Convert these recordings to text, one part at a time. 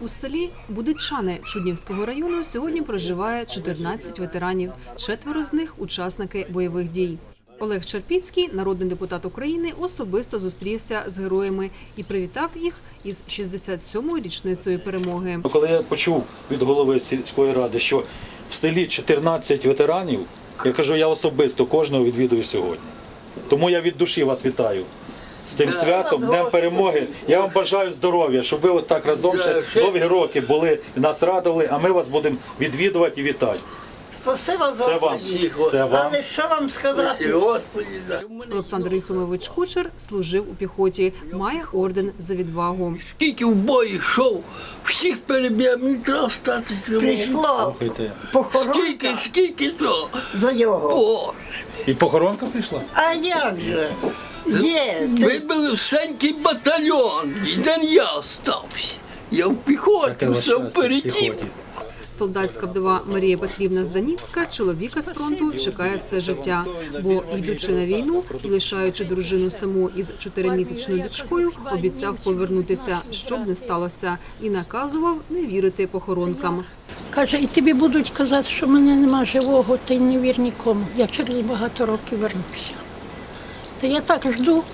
У селі Будичани Чуднівського району сьогодні проживає 14 ветеранів. Четверо з них учасники бойових дій. Олег Черпіцький, народний депутат України, особисто зустрівся з героями і привітав їх із 67-ю річницею перемоги. Ну, Коли я почув від голови сільської ради, що в селі 14 ветеранів, я кажу, я особисто кожного відвідую сьогодні. Тому я від душі вас вітаю. З цим святом, Днем перемоги. Я вам бажаю здоров'я, щоб ви отак разом ще довгі роки були і нас радували, а ми вас будемо відвідувати і вітати. Спасибо за Це вам. Це вам. Але що вам сказати? Господи, да. Олександр Єфимович Кучер служив у піхоті, має орден за відвагу. Скільки в бой йшов, всіх переб'є, мені треба стати живим. Прийшло Слухайте. похоронка Скільки, скільки то? за його. О, І похоронка прийшла? А як же? Є. вибили всенький батальйон, і де я остався. Я в піхоті, все впереді. Солдатська вдова Марія Петрівна Зданівська чоловіка з фронту чекає все життя, бо йдучи на війну і лишаючи дружину саму із чотиримісячною дочкою, обіцяв повернутися, щоб не сталося, і наказував не вірити похоронкам. Каже, і тобі будуть казати, що мене нема живого, ти не вір нікому. Я через багато років вернуся. Та я так жду.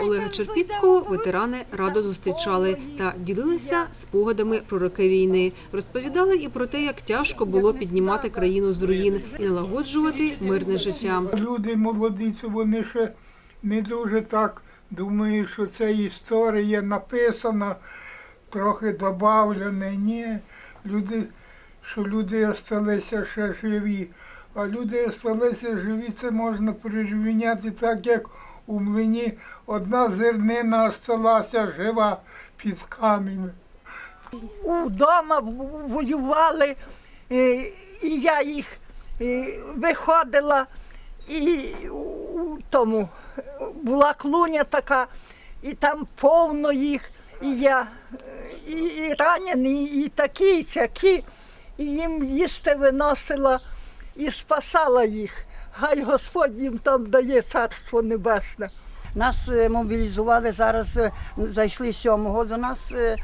Олега Черпіцького ветерани радо зустрічали та ділилися спогадами про роки війни. Розповідали і про те, як тяжко було піднімати країну з руїн і налагоджувати мирне життя. Люди молоді, це вони ще не дуже так думають, що це історія написана, трохи додавлена. Ні, люди, що люди залишилися ще живі. А люди залишилися живі, це можна прирівняти так, як у млині одна зернина залишилася жива під камінь. Удома воювали, е, і я їх е, виходила, і тому була клуня така, і там повно їх, і я е, і, ранені, і такі, і сякі, і їм їсти виносила і спасала їх. Хай Господь їм там дає царство небесне. Нас е, мобілізували зараз, е, зайшли 7-го до нас е,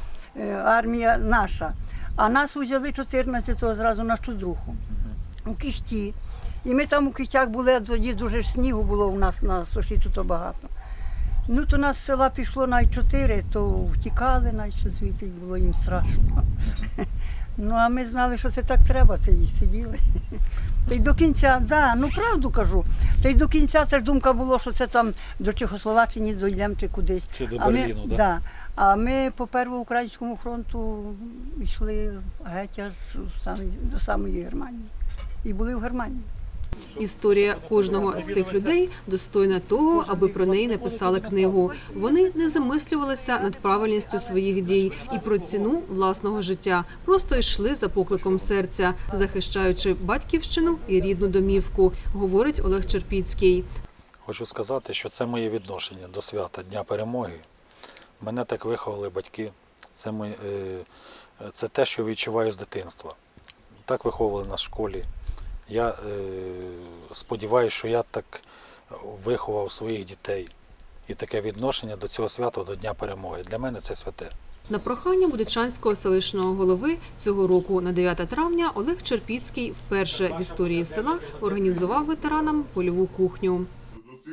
армія наша. А нас взяли 14-го зразу на Чудруху, у Кіхті. І ми там у Кіхтях були, тоді дуже ж снігу було у нас на суші тут багато. Ну, то нас з села пішло навіть 4, то втікали, навіть звідти було їм страшно. Ну, а ми знали, що це так треба, це і сиділи. Та й до кінця, да, ну правду кажу. Та й до кінця це ж думка була, що це там до Чехословаччини дійдемо чи кудись. Чи до а ми, Берліну, да? да. А ми по Первому Українському фронту йшли геть аж в самі- до самої Германії. І були в Германії. Історія кожного з цих людей достойна того, аби про неї написали книгу. Вони не замислювалися над правильністю своїх дій і про ціну власного життя. Просто йшли за покликом серця, захищаючи батьківщину і рідну домівку, говорить Олег Черпіцький. Хочу сказати, що це моє відношення до свята Дня перемоги. Мене так виховали батьки. Це, моє, е, це те, що відчуваю з дитинства. Так виховували нас в школі. Я е, сподіваюся, що я так виховав своїх дітей. І таке відношення до цього свята, до Дня перемоги. Для мене це святе. На прохання Будичанського селищного голови цього року на 9 травня Олег Черпіцький вперше в історії села організував ветеранам польову кухню.